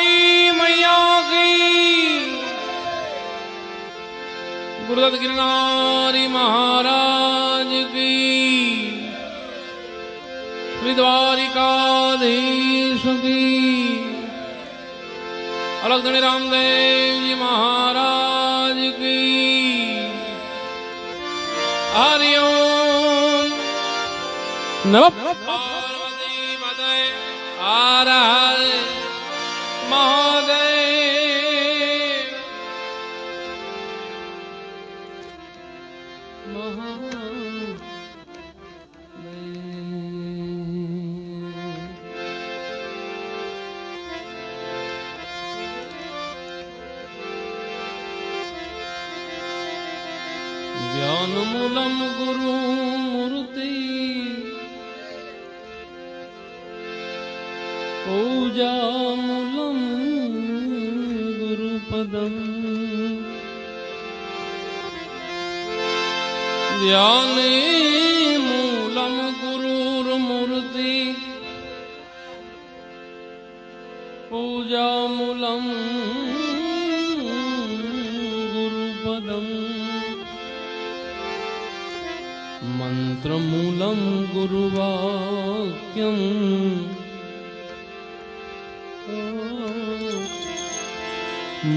તાપી મૈયા કી ગુરુદત્ત ગિરનારી મહારાજ કી. દ્વારિકાધીશ કી. અલગ ધણી રામદેવજી મહારાજ કી. હરિ નમ. પાર્વતી પતય હર ऊजामूलं गुरुपदम् ध्याने मूलं गुरुर्मूर्ति पूजामूलं गुरुपदम् मन्त्रमूलं गुरुवाक्यम्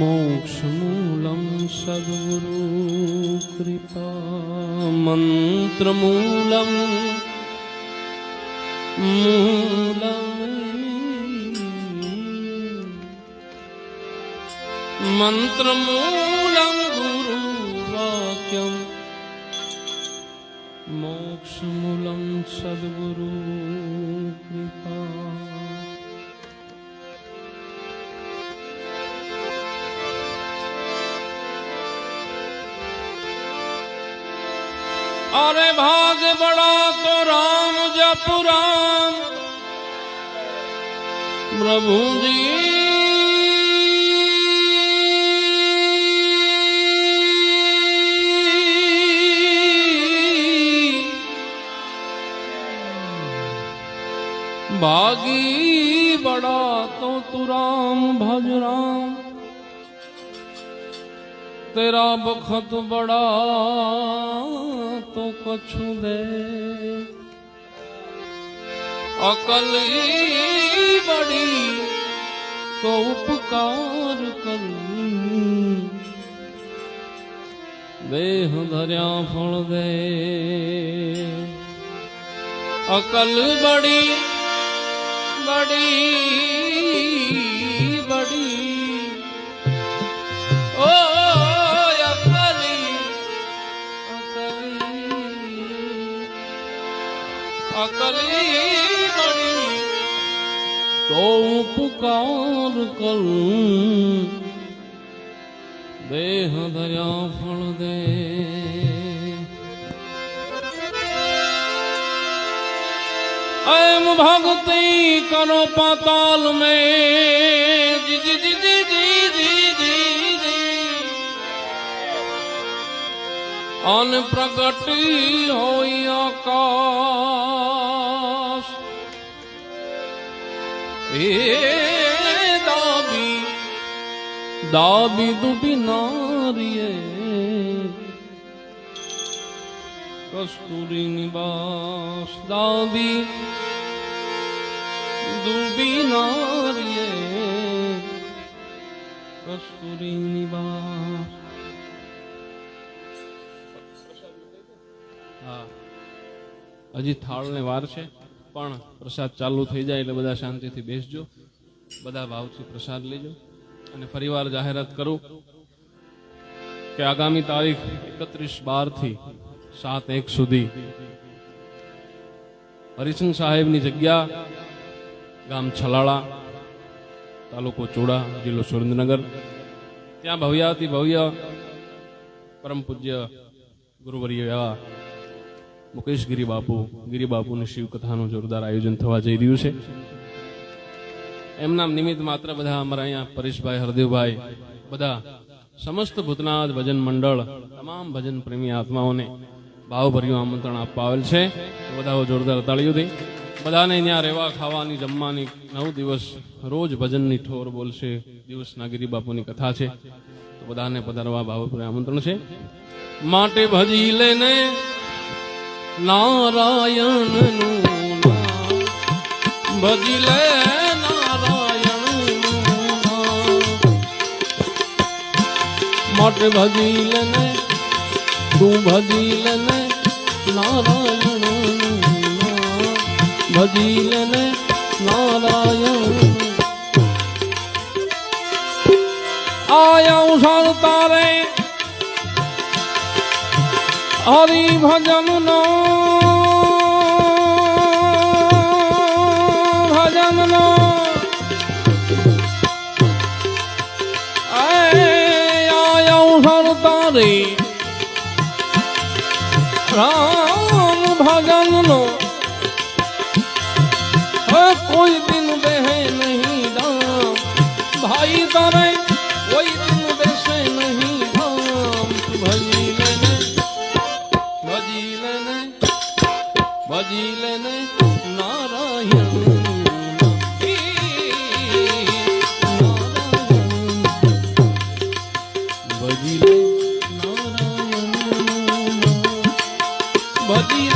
मोक्षमूलं सद्गुरुकृपामन्त्रमूलं मन्त्रमूलं गुरुवाक्यं मोक्षमूलं सद्गुरु અરે ભાગ બડા તો રામ જપ રામ પ્રભુજી भागी बड़ा तो तू राम भज राम तेरा बखत बड़ा તો કછું દે અકલ બડી તો ઉપકાર કરું. દેહ ધર્યા ફળ દે. અકલ બડી બડી બડી. કલી મણી તો હું પુકાર કરું, દેહ દર્યા ફળ દે. એમ ભક્તિ કરો પાતાલ મેં. જી જી જી અન પ્રગટી હોય આકાશ. એ દાબી દાબી ડૂબી નારીએ. કસ્તુરી નિવાસ દાબી ડૂબી નારીએ. કસ્તુરી નિવાસ હજી થાળને વાર છે, પણ પ્રસાદ ચાલુ થઈ જાય એટલે બધા શાંતિથી બેસજો. બધા ભાવથી પ્રસાદ લેજો. અને ફરીવાર જાહેરાત કરું કે આગામી તારીખ એકત્રીસ બારથી સાત એક સુધી હરિસિંહ સાહેબની જગ્યા, ગામ છલાળા, તાલુકો ચોડા, જિલ્લો સુરેન્દ્રનગર. ત્યાં ભવ્યાથી ભવ્ય પરમ પૂજ્ય ગુરુવર્ય એવા મુકેશ ગિરિબાપુ ગિરિબાપુની શિવકથાનું શિવ કથાનું જોરદાર આયોજન થવા જઈ રહ્યું છે. એમના નિમિત્ત માત્ર બધા અમારા અહીંયા પરેશભાઈ, હરદેવભાઈ, બધા સમસ્ત ભૂતનાથ ભજન મંડળ, તમામ ભજન પ્રેમી આત્માઓને ભાવભર્યું આમંત્રણ આપવા આવેલ છે. બધા જોરદાર તાળીઓથી બધાને ત્યાં રહેવા, ખાવાની, જમવાની નવ દિવસ રોજ ભજનની ઠોર બોલશે દિવસના ગિરિબાપુની કથા છે. તો બધાને પધારવા ભાવભર્યું આમંત્રણ છે. માટે ભજી લેને નારાયણનું ભજી લે માટે ભજી લેને તું ભજી લેને નારાયણ ભજી લેને નારાયણ આયા ઉષાર તારે હરિ ભજન નો ભજન નો આયા તારે રામ ભજન નો કોઈ દિન બેહે ભજી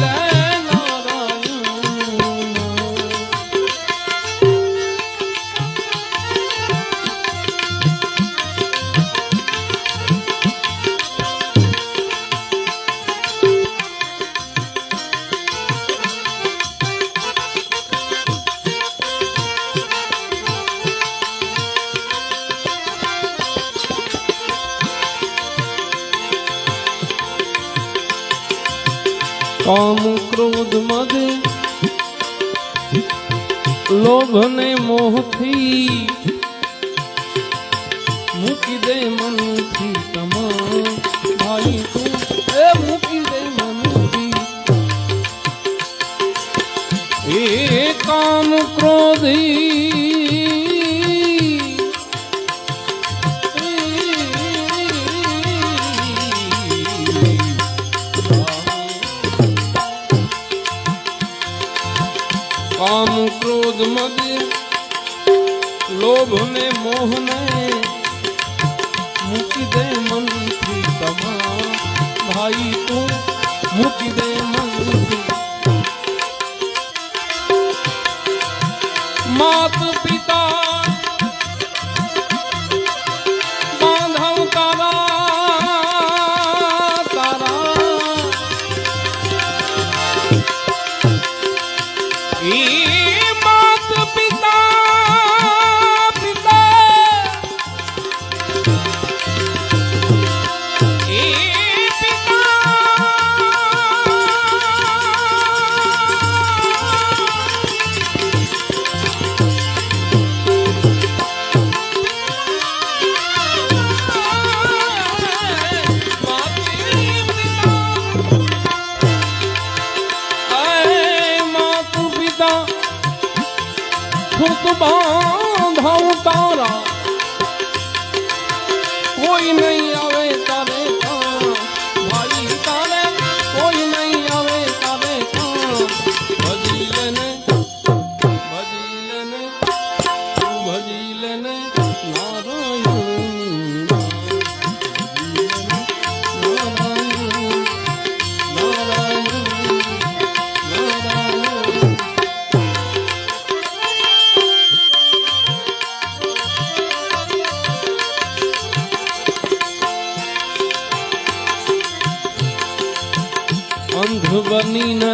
બનીને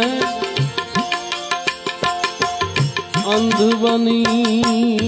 અંધ બની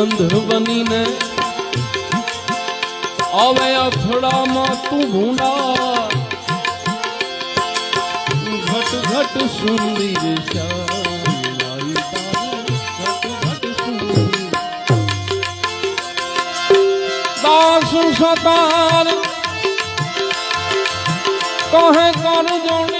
બનીને હવે અથડામાં તું ભૂંડા. ઘટ ઘટ સુંદી દાસ સતાર કહે કર જોડી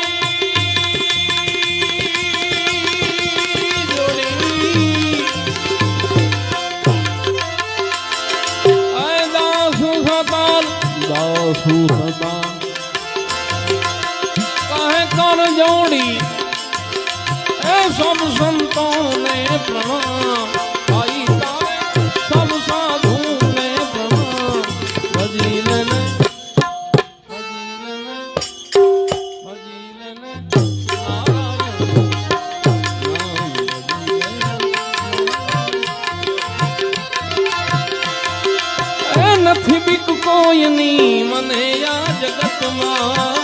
સતાર કહે કર જોડી એ સબ સંતોને પ્રણામ આઈ તારે સબ સાધુને પ્રણામ ભજી લેને ભજી જગતમાં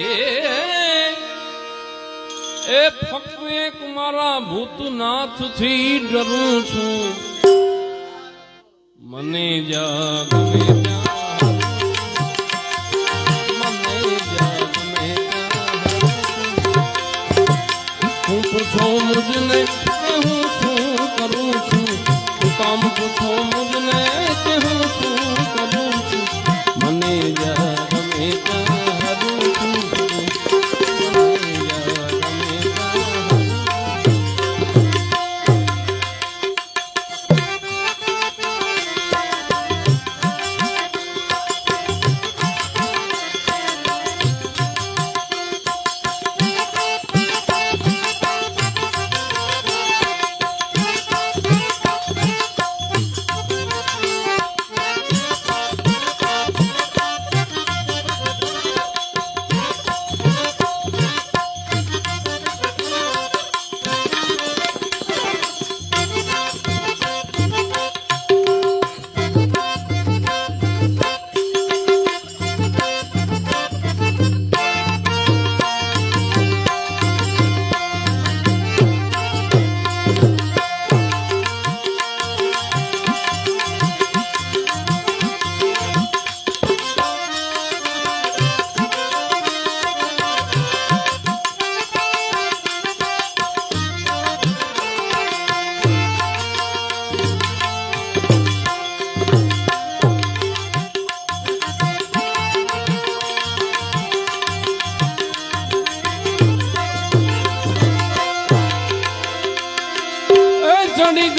એ- ફક્ત એક મારા ભૂતનાથથી ડરું છું. મને જા ગમે ત્યાં મને જા હું પૂછો મુજને, હું શું કરું છું? કામ પૂછો મુજને.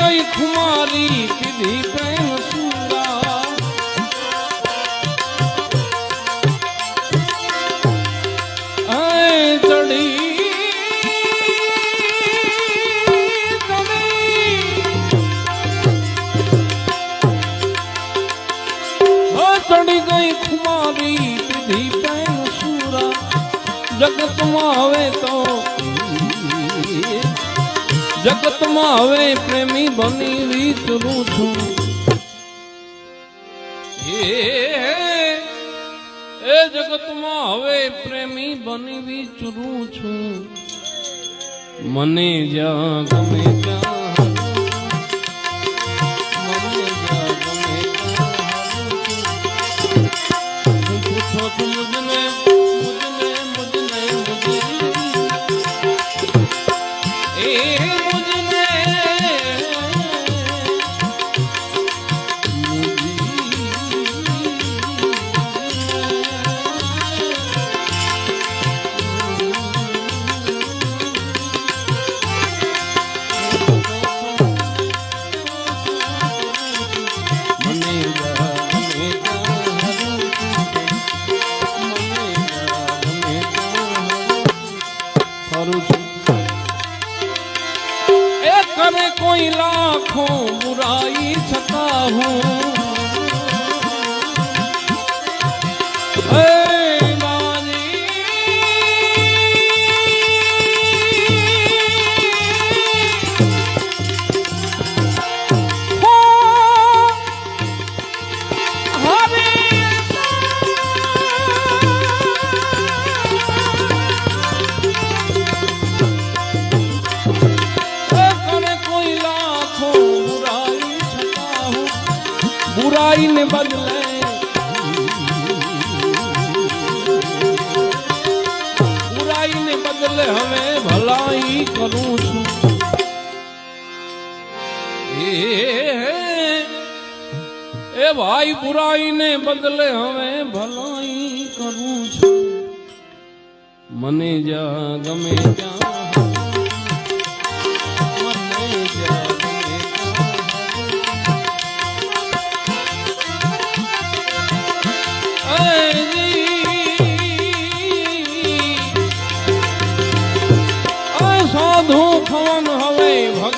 ગઈ ખુમારી કીધી પ્રેમ સુરા ચડી ચડી. ગઈ ખુમારી કીધી પ્રેમ સુરા જગતમાં હવે તો જગતમાં હવે પ્રેમી બની વિચરું છું. એ જગત જગતમાં હવે પ્રેમી બની વિચરું છું. મને જ્યાં ગમે ત્યાં, મને જ્યાં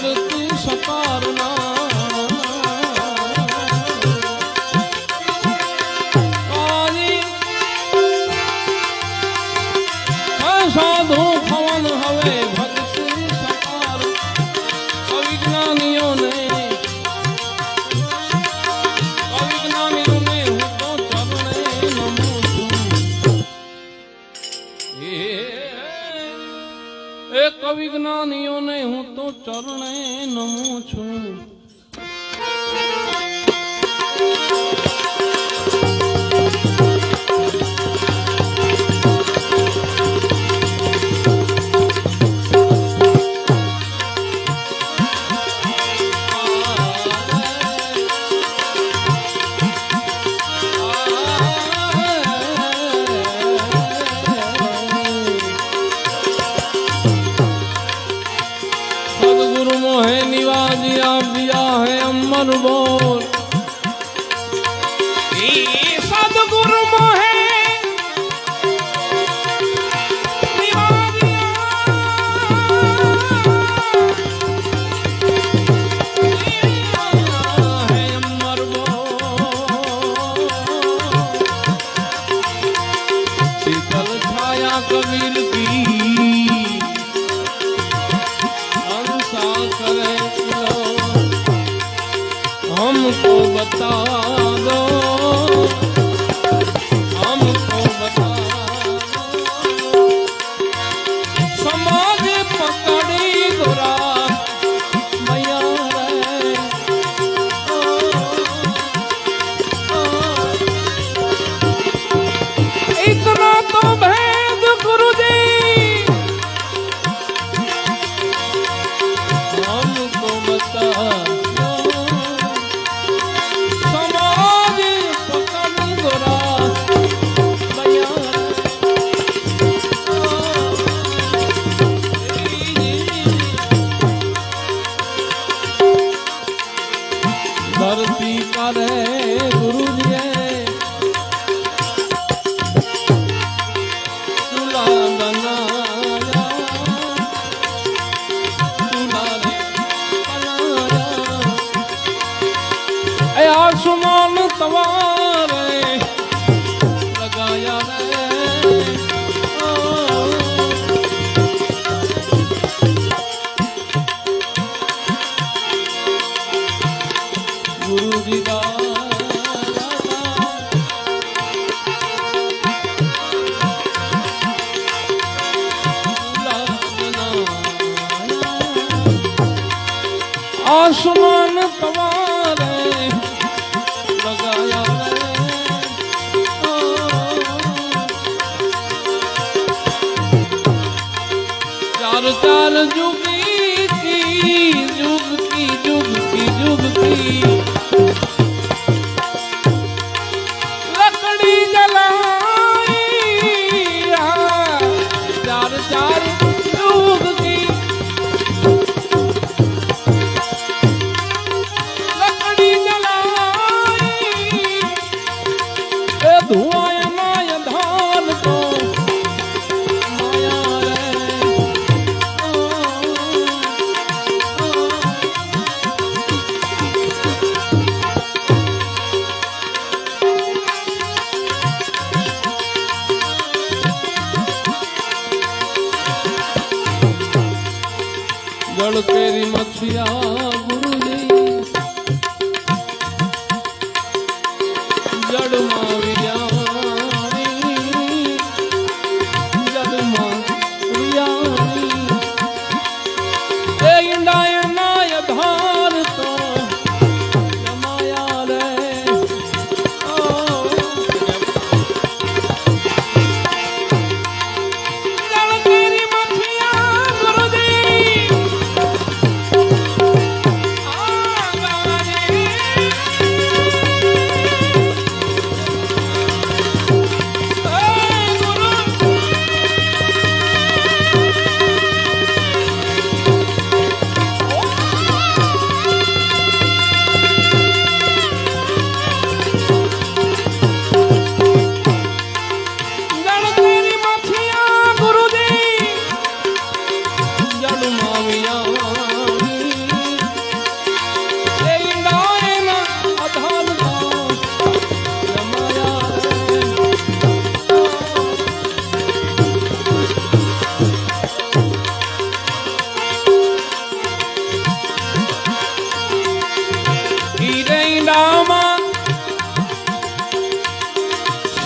હવે no bom.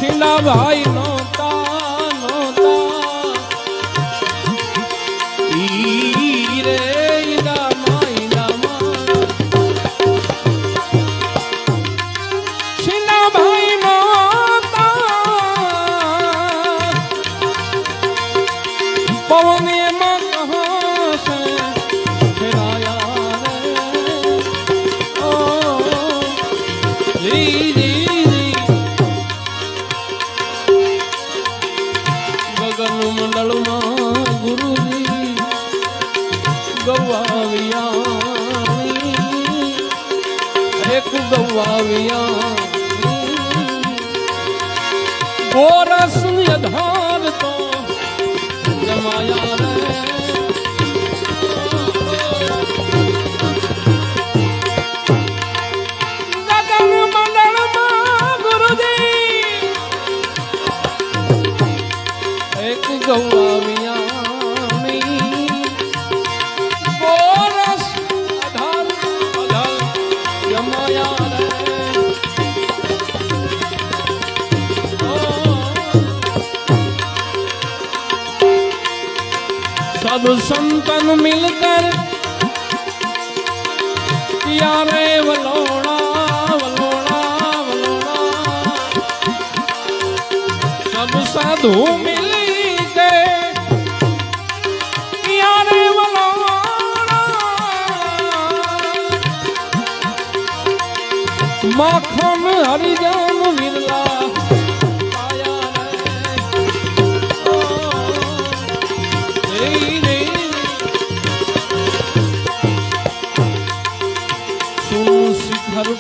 શીલા ભાઈ નો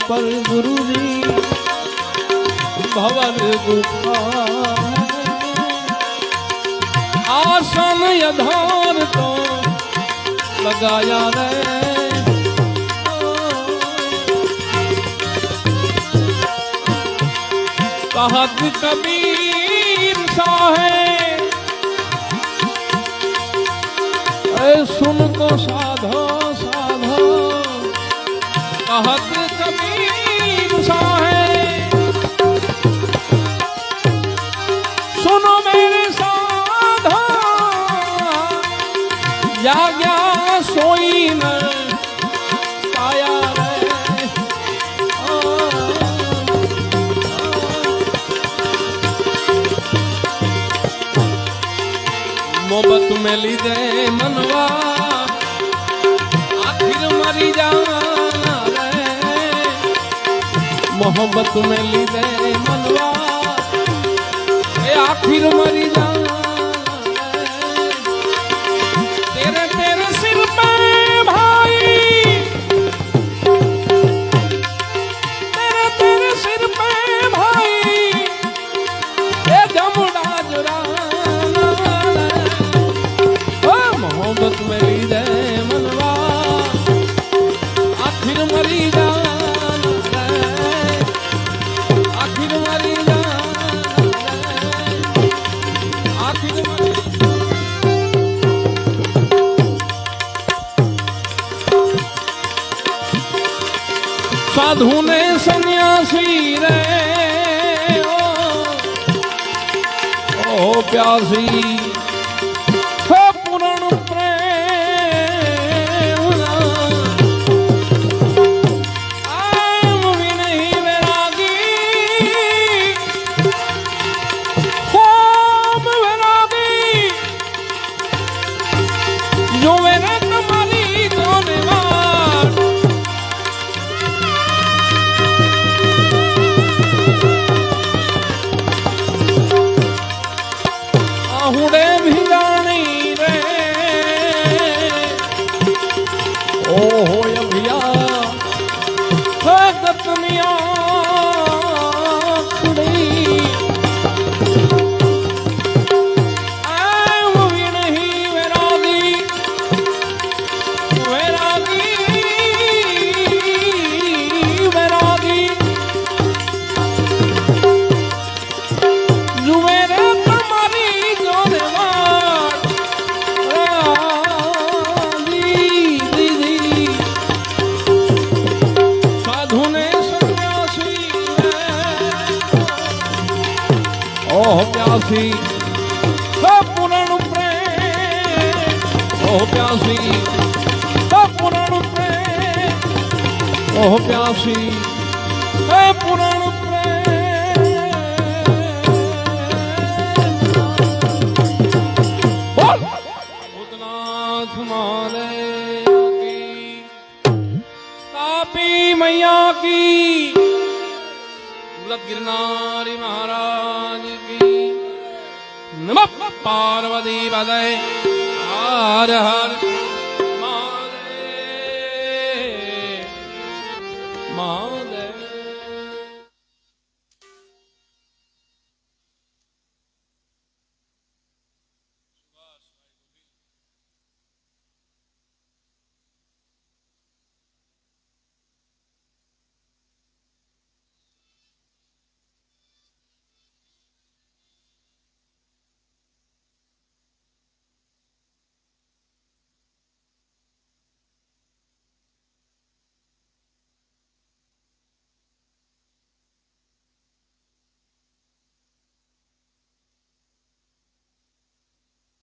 પર ગુરુજી ભવન આસન અધાર તો લગાયા રે कहत कबीर साहे सुन तो साधा। મેલી દે મનવા આખીર મરી જાના રે. મોહબ્બત મેલી દે મનવા એ આખીર મરી સાધુને સંન્યાસી રે. ઓ પ્યાસી. તાપી મૈયા કી ગિરનારી મહારાજ કી નમ પાર્વતી પદય હર હર